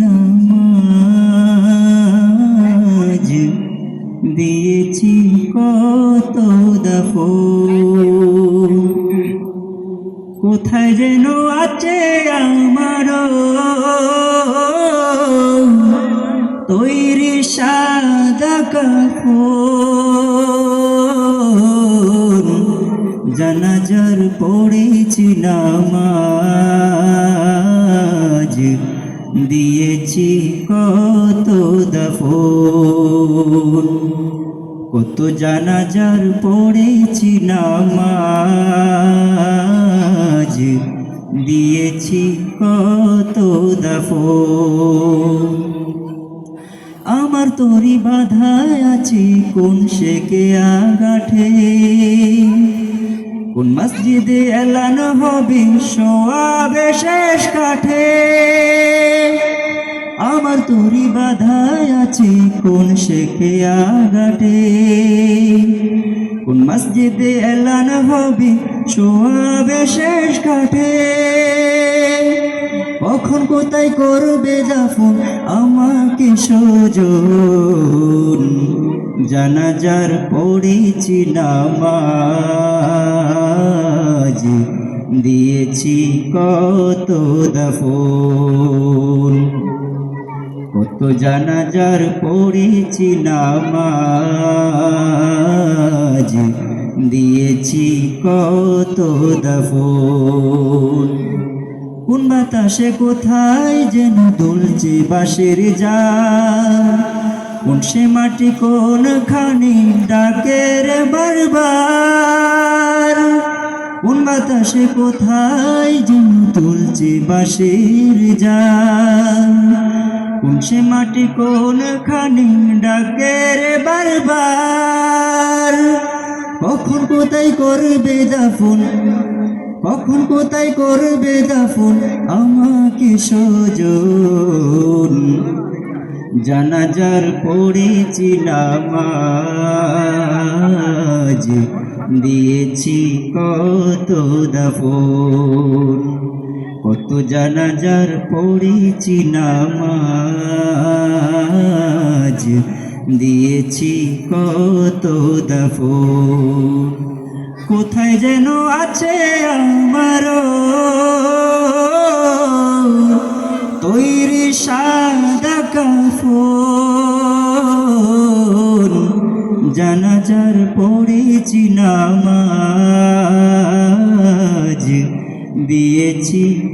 নামাজ দিয়েছি কত দফো। কোথায় যেন আছে আমার তৈরি সাদা কাপড়। জানাজার পড়েছি নামাজ দিয়েছি কত দফন, কত জানাজার পড়েছি নামাজ, দিয়েছি কত দফন। আমার তরি বাধায় আছি, কোন শেকে আগাঠে কোন মসজিদে এলান হবে, সোয়াবে শেষ কাঠে? আমার তরি বাধায় আছি, কোন শেখে আগাটে কোন মসজিদে এলান হবে, সোয়াবে শেষ কাঠে কখন কোথায় করবে দাফন আমাকে সজন? জানাজার পড়েছি নামাজ, দিয়েছি কত দফন? জানাজার পড়েছি নামাজ। দিয়েছি কত দফন। কোন বাতাসে কোথায় যেন দুলছে বাঁশের যা কোন সে মাটি কোন খানি ডাকের বারবার। কোন বাতাসে কোথায় যেন তুলছে বাঁশের যা সে মাটি কোন খানি ডাকের বারবার। কখন কোথায় করবে দাফন কখন কোথায় করবে দাফন আমাকে সজন। জানাজার পড়েছি নামাজ। দিয়েছি কত দাফন। কত জানাজার পড়েছি নামাজ। দিয়েছি কত দাফন। কোথায় যেন আছে আমার তৈরি সাদা কাফন। জানাজার পড়েছি নামাজ। দিয়েছি